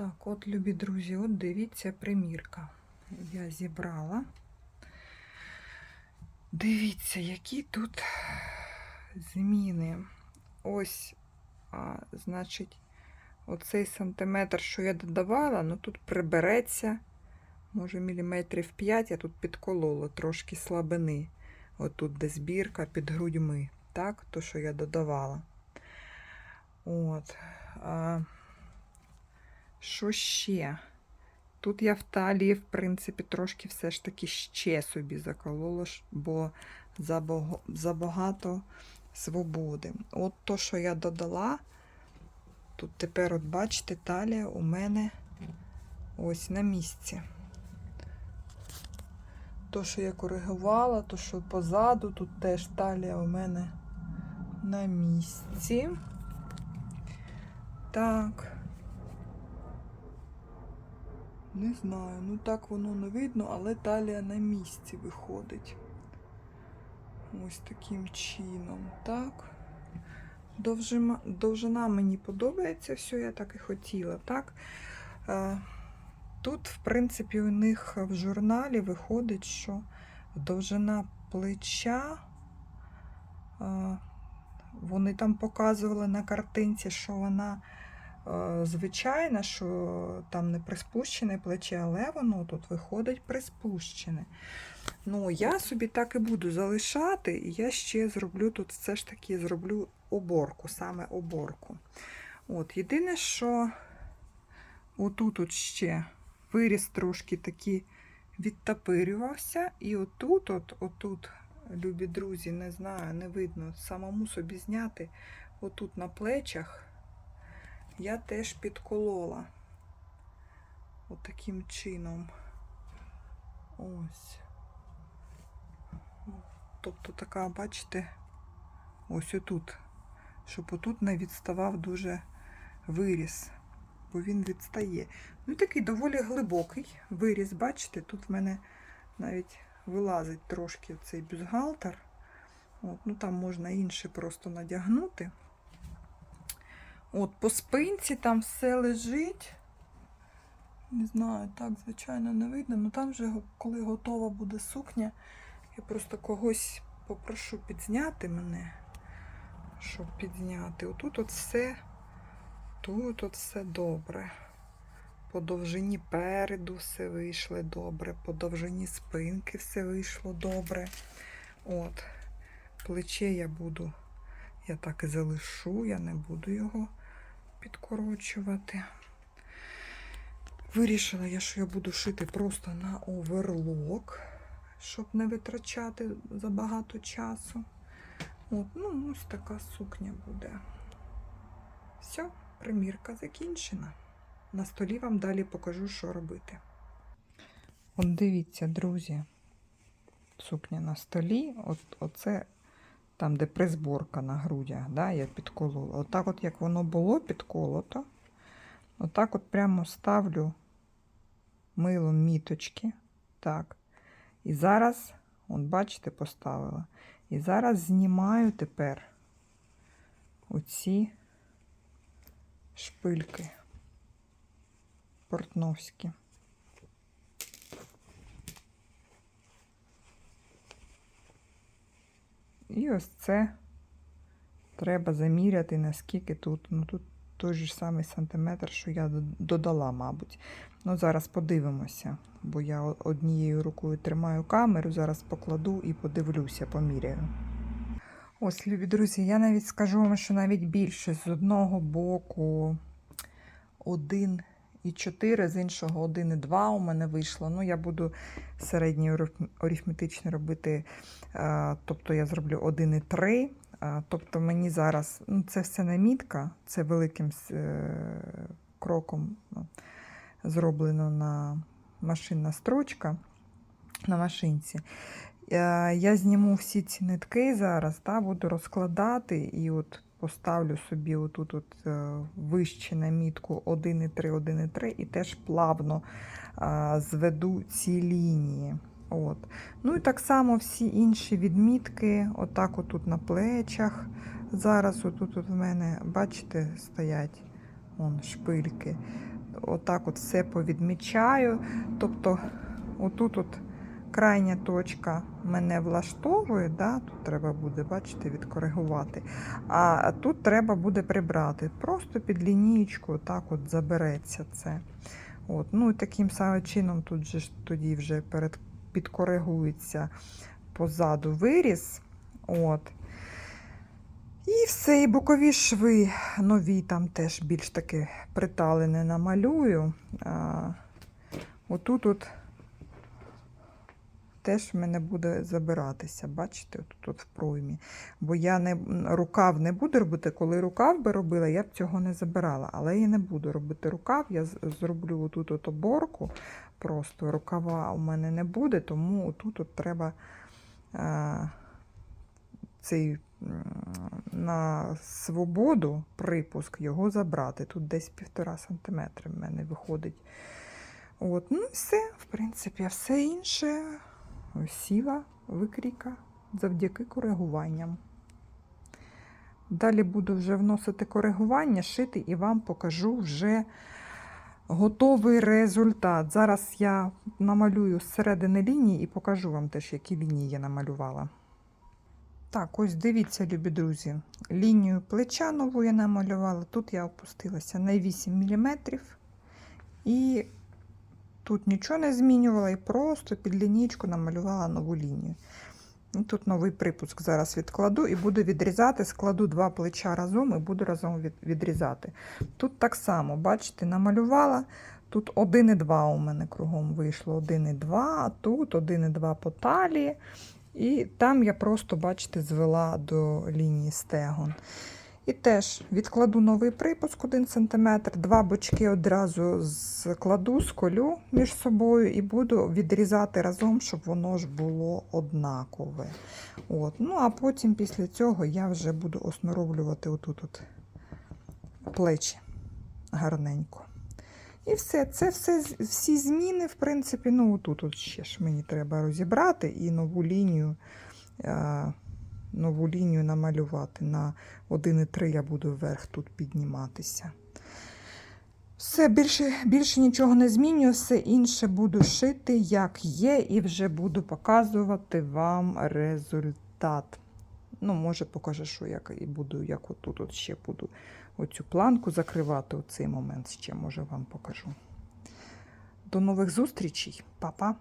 Так, от, любі друзі, от дивіться примірка. Я зібрала. Дивіться, які тут зміни. Ось, а, значить, оцей сантиметр, що я додавала, ну тут прибереться, може, міліметрів 5, я тут підколола трошки слабини. Отут, де збірка під грудьми. Так, то, що я додавала. От. А, що ще? Тут я в талії, в принципі, трошки все ж таки ще собі заколола, бо забагато свободи. От то, що я додала, тут тепер, от бачите, талія у мене ось на місці. То, що я коригувала, то, що позаду, тут теж талія у мене на місці. Так. Не знаю, ну так воно не видно, але талія на місці виходить. Ось таким чином. Так. Довжина, довжина мені подобається, все, я так і хотіла, так. Е, Тут, в принципі, у них в журналі виходить, що довжина плеча. е, Вони там показували на картинці, що вона е, звичайна, що там не приспущене плече, але воно тут виходить приспущене. Ну, я собі так і буду залишати, і я ще зроблю тут все ж таки зроблю оборку, саме оборку. От, єдине, що отут от ще виріс трошки такий відтапирювався, і отут, от, отут, любі друзі, не знаю, не видно, самому собі зняти, отут на плечах я теж підколола. Отаким чином. Ось. Тобто така, бачите, ось отут. Щоб отут не відставав дуже виріс, бо він відстає. Ну, такий доволі глибокий виріс, бачите, тут в мене навіть вилазить трошки цей бюстгальтер. От, ну там можна інше просто надягнути. От, по спинці там все лежить. Не знаю, так, звичайно, не видно. Ну там вже, коли готова буде сукня, я просто когось попрошу підзняти мене, щоб підзняти. Отут от все, тут от все добре. По довжині переду все вийшло добре, по довжині спинки все вийшло добре. От, плече я буду, я так і залишу, я не буду його підкорочувати. Вирішила я, що я буду шити просто на оверлок, щоб не витрачати забагато часу. От, ну, ось така сукня буде. Все, примірка закінчена. На столі вам далі покажу, що робити. От дивіться, друзі, сукня на столі. От, оце там, де призборка на грудях, да, я підколола. Отак, от як воно було підколото, отак от прямо ставлю милом міточки. Так. І зараз, от бачите, поставила. І зараз знімаю тепер оці шпильки портновські. І ось це треба заміряти, наскільки тут. Ну тут той же самий сантиметр, що я додала, мабуть. Ну, зараз подивимося, бо я однією рукою тримаю камеру, зараз покладу і подивлюся, поміряю. Ось, любі друзі, я навіть скажу вам, що навіть більше з одного боку 1,4, з іншого 1,2 у мене вийшло. Ну, я буду середньо ариф- арифметично робити, е, тобто я зроблю 1,3. е, Тобто мені зараз, ну це все намітка, це великим е, кроком зроблено на машинна строчка на машинці. Я зніму всі ці нитки зараз, та, буду розкладати і от поставлю собі отут от, е, вище на мітку 1,3, 1,3 і теж плавно зведу ці лінії. От. Ну і так само всі інші відмітки, отак отут на плечах. Зараз отут от в мене, бачите, стоять вон, шпильки. отак от все повідмічаю. Тобто, отут от крайня точка мене влаштовує, да? тут треба буде, бачите, відкоригувати. А тут треба буде прибрати. Просто під лінієчку так от забереться це. От. Ну і таким самим чином тут же тоді вже перед, підкоригується позаду виріз. От. І все, і бокові шви нові там теж більш таки приталені намалюю. А, отут от теж в мене буде забиратися, бачите, тут от в проймі. Бо я не, рукав не буду робити. Коли рукав би робила, я б цього не забирала. Але я не буду робити рукав. Я зроблю отут от оборку. Просто рукава у мене не буде, тому отут от треба а, цей на свободу припуск його забрати. Тут десь півтора сантиметри в мене виходить. От, ну все, в принципі, все інше сіла викрійка завдяки коригуванням. Далі буду вже вносити коригування, шити і вам покажу вже готовий результат. Зараз я намалюю з середини лінії і покажу вам теж, які лінії я намалювала. Так, ось дивіться, любі друзі. Лінію плеча нову я намалювала. Тут я опустилася на 8 мм. І тут нічого не змінювала, і просто під лінійку намалювала нову лінію. І тут новий припуск зараз відкладу і буду відрізати, складу два плеча разом і буду разом відрізати. Тут так само, бачите, намалювала. Тут 1,2 у мене кругом вийшло 1,2, а тут 1,2 по талії. І там я просто, бачите, звела до лінії стегон. І теж відкладу новий припуск 1 см, два бочки одразу складу, сколю між собою і буду відрізати разом, щоб воно ж було однакове. От. Ну, а потім після цього я вже буду осноровлювати отут от плечі гарненько. І все, це все, всі зміни, в принципі, ну отут от ще ж мені треба розібрати і нову лінію, е, нову лінію намалювати. На 1,3 я буду вверх тут підніматися. Все, більше, більше нічого не змінюю, все інше буду шити, як є, і вже буду показувати вам результат. Ну, може, покажу, що як і буду, як отут от ще буду оцю планку закривати у цей момент ще, може, вам покажу. До нових зустрічей, Па-па!